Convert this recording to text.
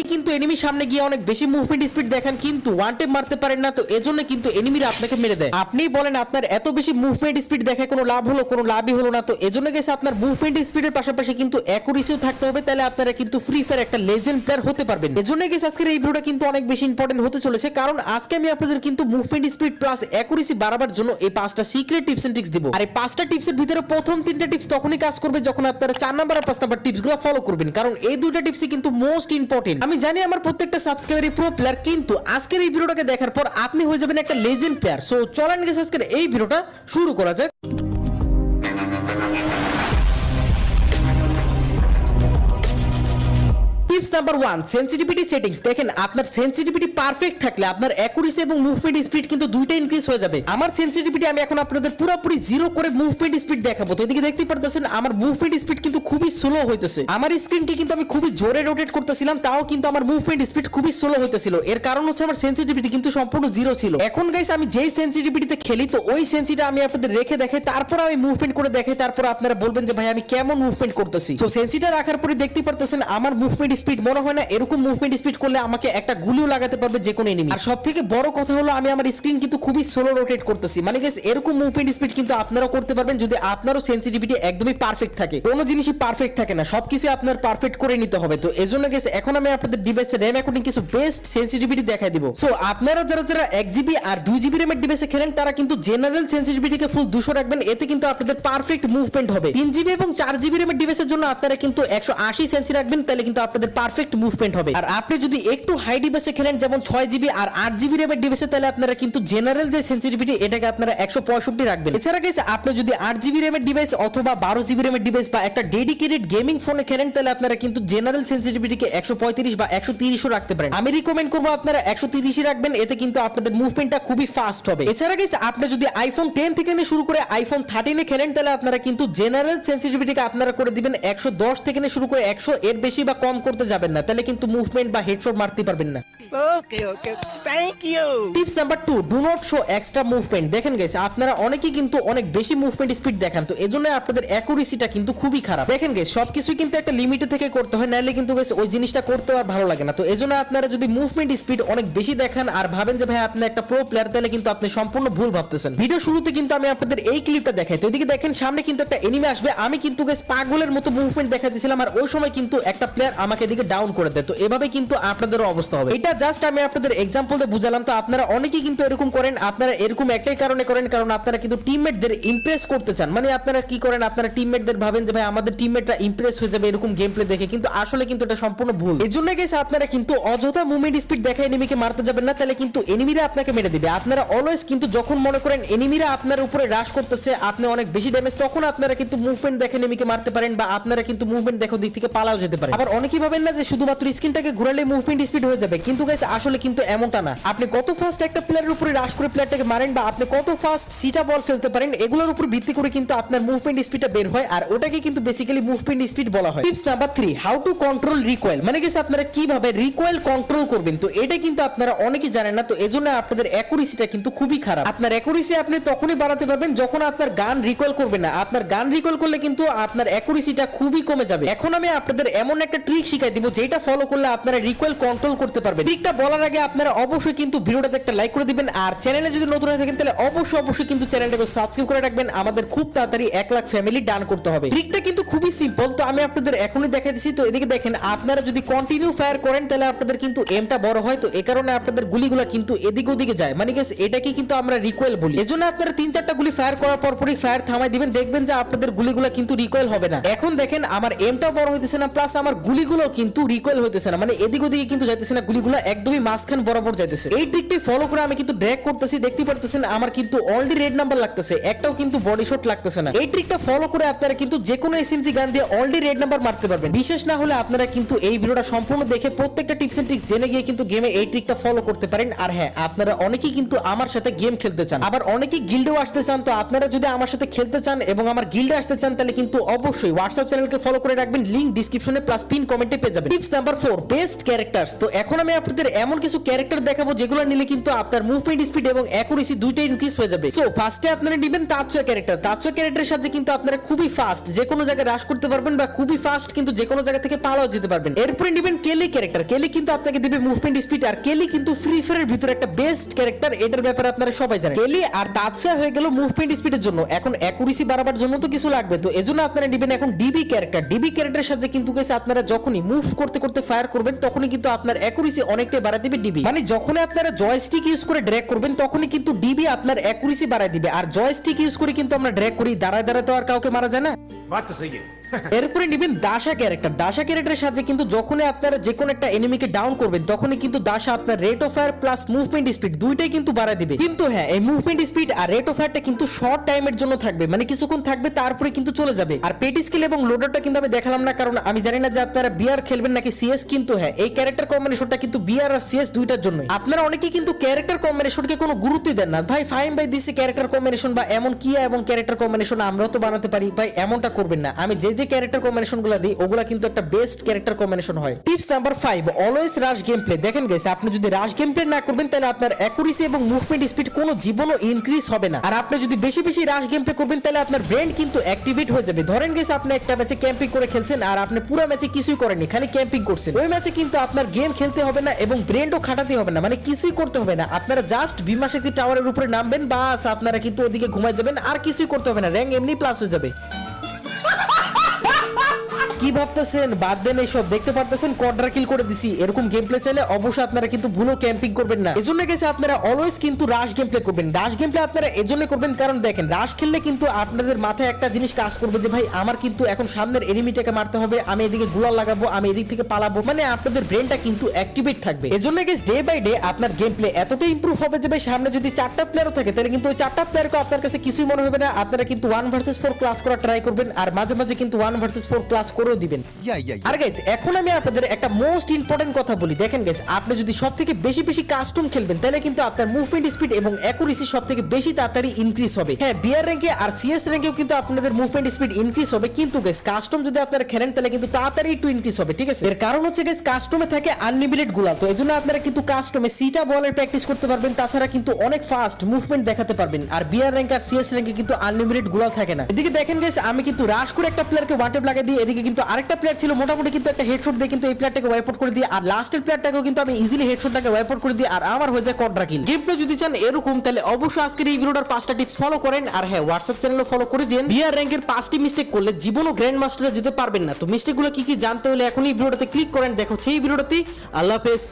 অনেকেই কিন্তু এনিমির সামনে গিয়ে অনেক বেশি মুভমেন্ট স্পিড দেখান, কিন্তু ওয়ান টেপ মারতে পারেন না, তো এজন্য কিন্তু এনিমিরা আপনাকে মেরে দেয়। আপনি বলেন আপনার এত বেশি মুভমেন্ট স্পিড দেখায় কোনো লাভ হলো, কোনো লাভই হলো না, তো এজন্য গেছে আপনার মুভমেন্ট স্পিডের পাশাপাশি কিন্তু অ্যাকুরেসিও থাকতে হবে, তাহলে আপনারা কিন্তু ফ্রি ফায়ার একটা লেজেন্ড প্লেয়ার হতে পারবেন। এজন্য গেছে আজকের এই ভিডিওটা কিন্তু অনেক বেশি ইম্পর্টেন্ট হতে চলেছে, কারণ আজকে আমি আপনাদের কিন্তু মুভমেন্ট স্পিড প্লাস অ্যাকুরেসি বাড়াবার জন্য এই পাঁচটা সিক্রেট টিপস এন্ড ট্রিক্স দিব। আর এই পাঁচটা টিপসের ভিতরে প্রথম তিনটা টিপস তখনই কাজ করবে যখন আপনারা চার নাম্বার আর পাঁচ নাম্বার টিপসগুলো ফলো করবেন, কারণ এই দুইটা টিপসই কিন্তু মোস্ট ইম্পর্টেন্ট আমি জানি আমার প্রত্যেকটা সাবস্ক্রাইবারই প্রো প্লেয়ার কিন্তু আজকের এই ভিডিওটাকে দেখার পর আপনি হয়ে যাবেন একটা লেজেন্ড প্লেয়ার সো চলেন গেছে আজকের এই ভিডিওটা শুরু করা যাক। Tips number one sensitivity settings দেখেন, আপনার সেন্সিটিভিটি পারফেক্ট থাকলে আপনার অ্যাকুরেসি এবং মুভমেন্ট স্পিড কিন্তু দুইটা ইনক্রিজ হয়ে যাবে। আমার সেন্সিটিভিটি আমি এখন আপনাদের পুরোপুরি জিরো করে মুভমেন্ট স্পিড দেখাবো। তো এদিকে দেখতে পারতেছেন, আমার মুভমেন্ট স্পিড কিন্তু খুবই স্লো হইতেছে। আমার স্ক্রিনকে কিন্তু আমি খুবই জোরে রোটেট করতেছিলাম, তাও কিন্তু আমার মুভমেন্ট স্পিড খুবই স্লো হইতেছিল। এর কারণ হচ্ছে আমার সেন্সিটিভিটি কিন্তু সম্পূর্ণ জিরো ছিল। এখন গাইস আমি যেই সেন্সিটিভিটিতে খেলি, তো ওই সেন্সিটা আমি আপনাদের রেখে দেখাই, তারপর আমি মুভমেন্ট করে দেখাই, তারপর আপনারা বলবেন যে ভাই, আমি কেমন মুভমেন্ট করতেছি? তো সেন্সিটা রাখার পরে দেখতে পারতেছেন, আমার মুভমেন্ট স্পিড মনে হয় না এরকম মুভমেন্ট স্পিড করলে আমাকে একটা গুলিও লাগাতে পারবে যে কোনো এনিমি আর সব থেকে বড় কথা হলো, আমি আমার স্ক্রিন কিন্তু খুবই স্লো রোটেট করতেছি। মানে গেস এরকম মুভমেন্ট স্পিড কিন্তু আপনারাও করতে পারবেন যদি আপনারও সেন্সিটিভিটি একদমই পারফেক্ট থাকে। কোনো জিনিসই পারফেক্ট থাকে না সবকিছু আপনার পারফেক্ট করে নিতে হবে। তো এজন্য গেছে এখন আমি আপনাদের ডিভাইসে র্যাম অ্যাকর্ডিং কিছু বেস্ট সেন্সিটিভিটি দেখাই দিব। সো আপনারা যারা যারা এক জিবি আর দুই জিবি র্যামের ডিভাইসে খেলেন, তারা কিন্তু জেনারেল সেন্সিটিভিটিকে ফুল দুশো রাখবেন। এতে কিন্তু আপনাদের পারফেক্ট মুভমেন্ট হবে। তিন জিবি এবং চার জিবি র্যামের ডিভাইসের জন্য আপনারা কিন্তু একশো আশি সেন্সি রাখবেন, তাহলে কিন্তু আপনাদের পারফেক্ট মুভমেন্ট হবে। আর আপনি যদি একটু হাই ডিভাইসে খেলেন, যেমন ছয় জিবি আর আট জিবি র্যামের ডিভাইসে তাহলে আপনারা কিন্তু জেনারেল যে সেন্সিটিভিটি এটাকে আপনারা একশো পঁয়ষট্টি রাখবেন। এছাড়া গেছে আপনি যদি আট জিবি র্যামের ডিভাইস অথবা বারো জিবি র্যামের ডিভাইস বা একটা ডেডিকেটেড গেমিং ফোনে খেলেন, তাহলে আপনারা কিন্তু জেনারেল সেন্সিটিভিটিকে একশো পঁয়ত্রিশ বা একশো তিরিশও রাখতে পারেন। আমি রিকমেন্ড করব আপনারা একশো তিরিশই রাখবেন, এতে কিন্তু আপনাদের মুভমেন্টটা খুবই ফাস্ট হবে। এছাড়া গেছে আপনি যদি আইফোন টেন থেকে নিয়ে শুরু করে আইফোন থার্টিনে খেলেন, তাহলে আপনারা কিন্তু জেনারেল সেন্সিটিভিটিকে আপনারা করে দিবেন একশো দশ থেকে নিয়ে শুরু করে একশো এর বেশি বা কম করতে যাবেন না তাহলে কিন্তু মুভমেন্ট বা হেডশট মারতে পারবেন না। Okay, okay. Thank you. Tips number two do not show extra movement দেখেন গেছে আপনারা অনেকেই কিন্তু অনেক বেশি মুভমেন্ট স্পিড দেখান তো এজন্য আপনাদের অ্যাকুরেসিটা কিন্তু খুবই খারাপ। দেখেন গেছে সবকিছু কিন্তু একটা লিমিটে থেকে করতে হয় নাহলে কিন্তু গেছে ওই জিনিসটা করতে আর ভালো লাগে না। তো এজন্য আপনারা যদি মুভমেন্ট স্পিড অনেক বেশি দেখান আর ভাবেন যে ভাই আপনি একটা প্রো প্লেয়ার তাহলে কিন্তু আপনি সম্পূর্ণ ভুল ভাবতেছেন। ভিডিও শুরুতে কিন্তু আমি আপনাদের এই ক্লিপটা দেখাই। তো এদিকে দেখেন সামনে কিন্তু একটা এনিমে আসবে। আমি কিন্তু গেছে পাগলের মতো মুভমেন্ট দেখাতেছিলাম আর ওই সময় কিন্তু একটা প্লেয়ার আমাকে এদিকে ডাউন করে দেয়। তো এভাবে কিন্তু আপনাদেরও অবস্থা হবে। এটা জাস্ট আমি আপনাদের এক্সাম্পল দিয়ে বুঝালাম। তো আপনারা অনেকেই কিন্তু এরকম করেন, আপনারা এরকম একটাই কারণে করেন, কারণ আপনারা কিন্তু টিমমেটদের ইমপ্রেস করতে চান। মানে আপনারা কি করেন, আপনারা টিমমেটদের ভাবেন যে, ভাই, আমাদের টিমমেটরা ইমপ্রেস হয়ে যাবে এরকম গেম প্লে দেখে। কিন্তু আসলে কিন্তু এটা সম্পূর্ণ ভুল। এই জন্য গেছে আপনারা কিন্তু অযথা মুভমেন্ট স্পিড দেখে এনিমিকে মারতে যাবেন না, তাহলে কিন্তু এনিমিরা আপনাকে মেরে দিবে। আপনারা অলওয়েজ কিন্তু যখন মনে করেন এনিমিরা আপনার উপরে রাশ করতেছে, আপনি অনেক বেশি ড্যামেজ তখন আপনারা কিন্তু মুভমেন্ট দেখে এনিমিকে মারতে পারেন বা আপনারা কিন্তু মুভমেন্ট দেখো দিক থেকে পালাও যেতে পারে আবার অনেকেই ভাবেন না যে শুধুমাত্র স্ক্রিনটাকে ঘুরালে মুভমেন্ট স্পিড হয়ে যাবে। কিন্তু গাইস আসলে কিন্তু এমনটা না। আপনি কত ফাস্ট একটা প্লেয়ারের উপরে রাশ করে প্লেয়ারটাকে মারেন বা আপনি কত ফাস্ট সিটা বল ফেলতে পারেন, এগুলোর উপর ভিত্তি করে কিন্তু আপনার মুভমেন্ট স্পিডটা বের হয় আর ওটাকে কিন্তু বেসিক্যালি মুভমেন্ট স্পিড বলা হয়। Tips number three how to control recoil মানে গেছে আপনারা কীভাবে রিকয়েল কন্ট্রোল করবেন? তো এটা কিন্তু আপনারা অনেকেই জানেন না, তো এজন্য আপনাদের অ্যাকুরেসিটা কিন্তু খুবই খারাপ। আপনার অ্যাকুরেসি আপনি তখনই বাড়াতে পারবেন যখন আপনার গান রিকয়েল করবে না। আপনার গান রিকয়েল করলে কিন্তু আপনার অ্যাকুরেসিটা খুবই কমে যাবে। এখন আমি আপনাদের এমন একটা ট্রিক শিখাই দিব যেটা ফলো করলে আপনারা রিকোয়েল কন্ট্রোল করতে পারবেন। ট্রিকটা বলার আগে আপনারা অবশ্যই কিন্তু ভিডিওটাতে একটা লাইক করে দিবেন, আর চ্যানেলে যদি নতুন হয়ে থাকেন, তাহলে অবশ্যই অবশ্যই কিন্তু চ্যানেলটাকে সাবস্ক্রাইব করে রাখবেন। আমাদের খুব তাড়াতাড়ি এক লাখ ফ্যামিলি ডান করতে হবে। ট্রিকটা কিন্তু খুবই সিম্পল তো আমি আপনাদের এখনই দেখাই দিচ্ছি। তো এদিকে দেখেন, আপনারা যদি কন্টিনিউ ফায়ার করেন, তাহলে আপনাদের কিন্তু এমটা বড় হয়। তো এ কারণে আপনাদের গুলিগুলো কিন্তু এদিক ওদিকে যায়। মানে গেছে এটাকে কিন্তু আমরা রিকোয়েল বলি। এজন্য আপনারা তিন চারটা গুলি ফায়ার করার পর পরই ফায়ার থামাই দিবেন। দেখবেন যে আপনাদের গুলিগুলো কিন্তু রিকোয়েল হবে না। এখন দেখেন, আমার এমটাও বড় হইতেছে না প্লাস আমার গুলিগুলো কিন্তু রিকোয়েল হইতেছে না। মানে এদিক ওদিকে কিন্তু যাইতেছে না, গুলিগুলো একদমই মাঝখান বরাবর যাইতেছে। এই ট্রিকটি ফলো করে আমি কিন্তু ড্র্যাগ করতেছি, দেখতে পারতেছেন আমার কিন্তু অলরেডি রেড নাম্বার লাগতেছে, একটাও কিন্তু বডি শট লাগতেছে না। এই ট্রিকটা ফলো করে আপনারা কিন্তু যে কোনো এসএমজি গান দিয়ে অলরেডি রেড নাম্বার মারতে পারবেন। বিশেষ না হলে আপনারা কিন্তু এই ভিডিওটা সম্পূর্ণ দেখে প্রত্যেকটা টিপস এন্ড ট্রিক্স জেনে গিয়ে কিন্তু গেমে এই ট্রিকটা ফলো করতে পারেন। আর হ্যাঁ আপনারা অনেকেই কিন্তু আমার সাথে গেম খেলতে চান। আবার অনেকেই গিল্ডেও আসতে চান, তো আপনারা যদি আমার সাথে খেলতে চান এবং আমার গিল্ডে আসতে চান, তাহলে কিন্তু অবশ্যই হোয়াটসঅ্যাপ চ্যানেলকে ফলো করে রাখবেন। লিংক ডিসক্রিপশনে প্লাস পিন কমেন্টে পেয়ে যাবেন টিপস নাম্বার ফোর বেস্ট তো এখন আমি আপনাদের এমন কিছু ক্যারেক্টার দেখাবো যেগুলো নিলে কিন্তু আপনার মুভমেন্ট স্পিড এবং অ্যাকুরেসি দুইটাই ইনক্রিজ হয়ে যাবে। সো ফার্স্টে আপনারা ক্যারেক্টার ক্যারেক্টারের সাথে কিন্তু আপনারা খুবই ফাস্ট যে কোনো জায়গায় রাশ করতে পারবেন বা খুবই ফাস্ট কিন্তু যে কোনো জায়গা থেকে যেতে পারবেন। এরপরে কেলি ক্যারেক্টার কেলি কিন্তু আপনাকে দেবে মুভমেন্ট স্পিড আর কেলি কিন্তু ফ্রি ফায়ারের ভিতরে একটা বেস্ট ক্যারেক্টার এটার ব্যাপারে আপনারা সবাই জানেন। কেলি আর তাৎসুয়া হয়ে গেল মুভমেন্ট স্পিডের জন্য। এখন অ্যাকুরেসি বাড়াবার জন্য তো কিছু লাগবে। তো এজন্য আপনারা নেবেন এখন ডিবি ক্যারেক্টার ডিবি ক্যারেক্টারের সাথে কিন্তু আপনারা যখনই মুভ মুভ করতে করতে ফায়ার করবেন, তখনই কিন্তু আপনার অ্যাকুরেসি অনেকটাই বাড়ায় দিবে ডিবি মানে যখন আপনারা জয়স্টিক ইউজ করে ড্র্যাগ করবেন, তখনই কিন্তু ডিবি আপনার অ্যাকুরেসি বাড়ায় দিবে। আর জয়স্টিক ইউজ করে কিন্তু আমরা ড্র্যাগ করি, দাঁড়ায় দাঁড়াতে আর কাউকে মারা যায় না। বাট তো সেই এরপরে নেবেন দাসা ক্যারেক্টার দাসা ক্যারেক্টারের সাথে কিন্তু যখনই আপনারা যে কোনো একটা এনিমিকে ডাউন করবেন, তখনই কিন্তু দাসা আপনার rate of fire plus movement speed দুইটাই কিন্তু বাড়ায় দিবে। কিন্তু হ্যাঁ এই মুভমেন্ট স্পিড আর রেট অফ ফায়ারটা কিন্তু শর্ট টাইমের জন্য থাকবে। মানে কিছুক্ষণ থাকবে, তারপরে কিন্তু চলে যাবে। আর পেটি স্কিল এবং লোডারটা কিন্তু আমি দেখালাম না, কারণ আমি জানি না যে আপনারা বিআর খেলবেন নাকি সিএস কিন্তু হ্যাঁ এই ক্যারেক্টার কম্বিনেশনটা কিন্তু বিআর আর সিএস দুইটার জন্য আপনারা অনেকে কিন্তু ক্যারেক্টার কম্বিনেশনকে কোনো গুরুত্ব দেন না। ভাই ফাইন ভাই দিছে ক্যারেক্টার কম্বিনেশন বা এমন কি এবং ক্যারেক্টার কম্বিনেশন আমরাও তো বানাতে পারি? ভাই, এমনটা করবেন না। আমি যে যে ক্যারেক্টার কম্বিনেশনগুলো দিই, ওগুলা কিন্তু একটা বেস্ট ক্যারেক্টার কম্বিনেশন হয়। Tips number five always rush game play দেখেন গেছে আপনি যদি রাশ গেম প্লে না করবেন, তাহলে আপনার অ্যাকুরেসি এবং মুভমেন্ট স্পিড কোনো জীবনও ইনক্রিজ হবে না। আর আপনি যদি বেশি বেশি রাশ গেম প্লে করবেন, তাহলে আপনার ব্রেন কিন্তু অ্যাক্টিভেট হয়ে যাবে। ধরেন গেছে আপনি একটা ম্যাচে ক্যাম্পিং করে খেলছেন, আর আপনি পুরো ম্যাচে কিছুই করেননি, খালি ক্যাম্পিং করছেন। ওই ম্যাচে কিন্তু আপনার গেম খেলতে হবে না এবং ব্রেনও খাটাতে হবে না মানে কিছুই করতে হবে না। আপনারা জাস্ট বিমা শক্তি টাওয়ারের উপরে নামবেন, বাস, আপনারা কিন্তু ওদিকে ঘুমায় যাবেন, আর কিছুই করতে হবে না। র্যাঙ্ক এমনি প্লাস হয়ে যাবে। ভাবতেছেন? বাদ দেন এইসব। দেখতে পারতেছেন কড্রা কিল করে দিছি। এরকম গেম প্লে চাইলে অবশ্যই আপনারা কিন্তু ভুলো ক্যাম্পিং করবেন না। এজন্য গেছে আপনারা অলওয়েজ কিন্তু রাশ গেম প্লে করবেন। রাশ গেম প্লে আপনারা এজন্য করবেন, কারণ দেখেন রাশ খেললে কিন্তু আপনাদের মাথায় একটা জিনিস কাজ করবে যে, ভাই, আমার কিন্তু এখন সামনের এনিমিটাকে মারতে হবে। আমি এদিকে গুলাল লাগাবো, আমি এদিক থেকে পালাবো। মানে আপনাদের ব্রেনটা কিন্তু অ্যাক্টিভেট থাকবে। এজন্য গেছে ডে বাই ডে আপনার গেম প্লে এতটাই ইমপ্রুভ হবে যে, ভাই, সামনে যদি চারটা প্লেয়ারও থাকে, তাহলে কিন্তু ওই চারটা প্লেয়ারকে আপনার কাছে কিছুই মনে হবে না। আপনারা কিন্তু ওয়ান ভার্সেস ফোর ক্লাস করা ট্রাই করবেন, আর মাঝে মাঝে কিন্তু ওয়ান ভার্সেস ফোর ক্লাস করেও দিবেন. আর গাইস এখন আমি আপনাদের একটা মোস্ট ইম্পর্টেন্ট কথা বলি। দেখেন গাইস আপনি যদি সব থেকে বেশি বেশি কাস্টম খেলবেন তাহলে কিন্তু আপনার মুভমেন্ট স্পিড এবং অ্যাকুরেসি সব থেকে বেশি তাড়াতাড়ি ইনক্রিজ হবে। হ্যাঁ বিআর র্যাঙ্কে আর সিএস র্যাঙ্কেও কিন্তু আপনাদের মুভমেন্ট স্পিড ইনক্রিজ হবে কিন্তু গাইস কাস্টম যদি আপনারা খেলেন তাহলে কিন্তু তাড়াতাড়ি একটু ইনক্রিজ হবে ঠিক আছে? এর কারণ হচ্ছে গাইস কাস্টমে থাকে আনলিমিটেডগুলা তো এজন্য আপনারা কিন্তু কাস্টমে সিটা বলের প্র্যাকটিস করতে পারবেন তাছাড়া কিন্তু অনেক ফাস্ট মুভমেন্ট দেখাতে পারবেন। আর বিআর র্যাঙ্ক আর সিএস র্যাঙ্কে কিন্তু আনলিমিটেড গুলাল থাকে না। এদিকে দেখেন গাইস আমি কিন্তু রাশ করে একটা প্লেয়ারকে ওয়াটেপ লাগিয়ে দিয়ে এদিকে কিন্তু আরেকটা প্লেয়ার ছিল, মোটামুটি কিন্তু একটা হেডশট দিয়ে কিন্তু এই প্লেয়ারটাকে ওয়াইপ আউট করে দিয়ে, আর লাস্টের প্লেয়ারটাকেও কিন্তু আমি ইজিলি হেডশটটাকে ওয়াইপ আউট করে দিয়ে, আর আমার হয়ে যায় কড্রা কিল গেম প্লে যদি চান এরকম, তাহলে অবশ্যই আজকের এই ভিডিওটার পাঁচটা টিপস ফলো করেন, আর হ্যাঁ হোয়াটসঅ্যাপ চ্যানেলও ফলো করে দিন। বিআর র্যাঙ্কের পাঁচটি মিস্টেক করলে জীবনও গ্র্যান্ড মাস্টারে যেতে পারবেন না। তো মিস্টেকগুলো কি কি জানতে হলে এখনই ভিডিওটাতে ক্লিক করেন, দেখো সেই ভিডিওটাতে আল্লাহ হাফেজ।